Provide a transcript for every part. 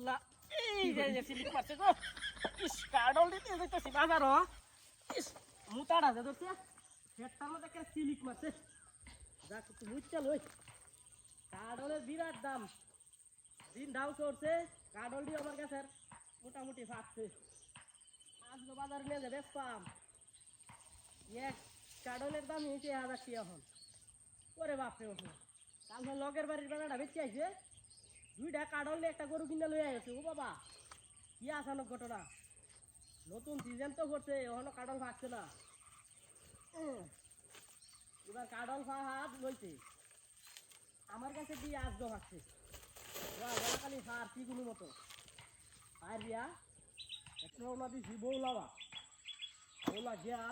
আল্লাহ। এই যে সিলিক মারছে গো। ইস কাডল দিতে যাইতেছি বাজার ইস, মুতাড়া যে ধরছে। পেটটার মধ্যে একটা সিলিক মারছে। যাক, একটু মুচতে লই। কাডলের বিরাট দাম। দিন ডাউন করছে কাডলটি আমার কাছে মোটামুটি ফাটছে। আজকে বাজার নিয়ে যাবে পাম এক কাডলের দাম হয়েছে হাজার টাকা এখন। ওরে বাপরে ওঠে কাল লগের বাড়ির বেলাটা বেঁচে আইছে। দুইটা কাডল একটা গরু কিনে লই আইছে। ও বাবা, কি আসানো ঘটনা। নতুন সিজন তো করছে এখনও কাডল ভাগছে না। এবার কাডল হাত লইছে আমার কাছে দিয়ে ওরা খালি হার কি কোনো মতো। আর রিয়া একটা ওনা দিছি বৌলাবা বৌলা গিয়া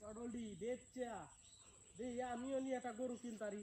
কাডলডি বেচছে। দেই আমিও নিয়ে একটা গরু কিনতারি।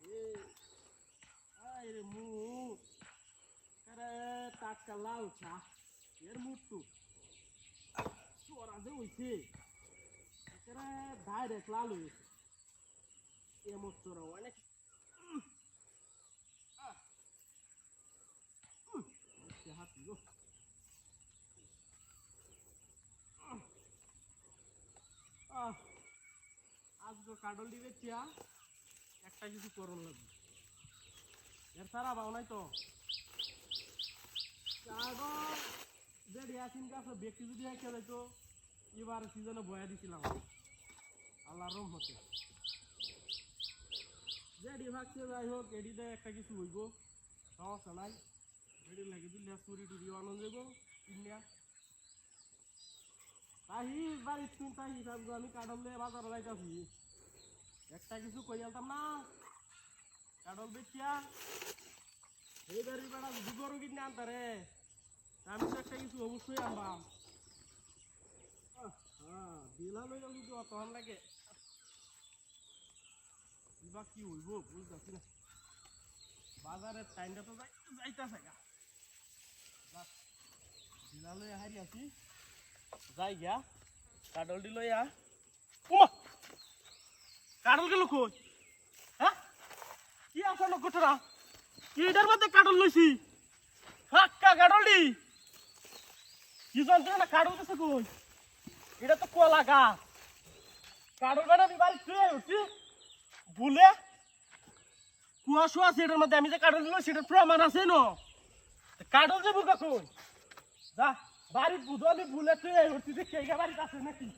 এই রে মুখ আরে টাটকা লাল চা এর মুট্টু চোরা যে হইছে একেবারে ডাইরেক্ট লাল হয়েছে এ মুখ চোরা অনেক হাতি আজকে কাডল দিবে চিয়া একটা কিছু করণ লাগবে। এর সারা পাও নাই তো। যে রিয়াসিন গাছ ব্যক্তি যদি এবার সিজনে বয়া দিছিলাম আল্লাহ রম হতে যে ডি ভাগছে যাই হোক এডিতে একটা কিছু হইব। সমস্যা নাই। এডি লাগি দিলে চুরি টুরি আনন্দ যাইব ইন্ডিয়া তাহি বাড়ির তাহি আমি দিয়ে বাজারে যাইতাছি। একটা কিছু কই আলতাম না। কাডল বেচিয়া। এই বাড়ির বেড়া যদি গরু কিনে আনতারে আমি তো একটা কিছু অবশ্যই আনবাম। হ্যাঁ দিলা লই গেল যদি অতক্ষণ লাগে। কিবা কি হইব বুঝতেছি না। বাজারের টাইমটা তো যাই যাইতাছে গা। দিলা লই হারি আছি। যাই গিয়া কাডলটি লইয়া কাডল গেল কই? হ্যাঁ? কি ঘটনা কি এটার মধ্যে কাডল লইছি। ফাক্কা কাডলটি কি জানতে না কাডল গেছে কই? এটা তো কলা গা কাডল বেড়া আমি বাড়ি তুই উঠছি ভুলে কুয়াশো আছে এটার মধ্যে। আমি যে কাডল দিল, সেটার প্রমাণ আছে ন? কাডল যে বুকা কই? যা বাড়ি বুধ ভুলে তুই উঠছি দেখি এই বাড়িতে আছে নাকি?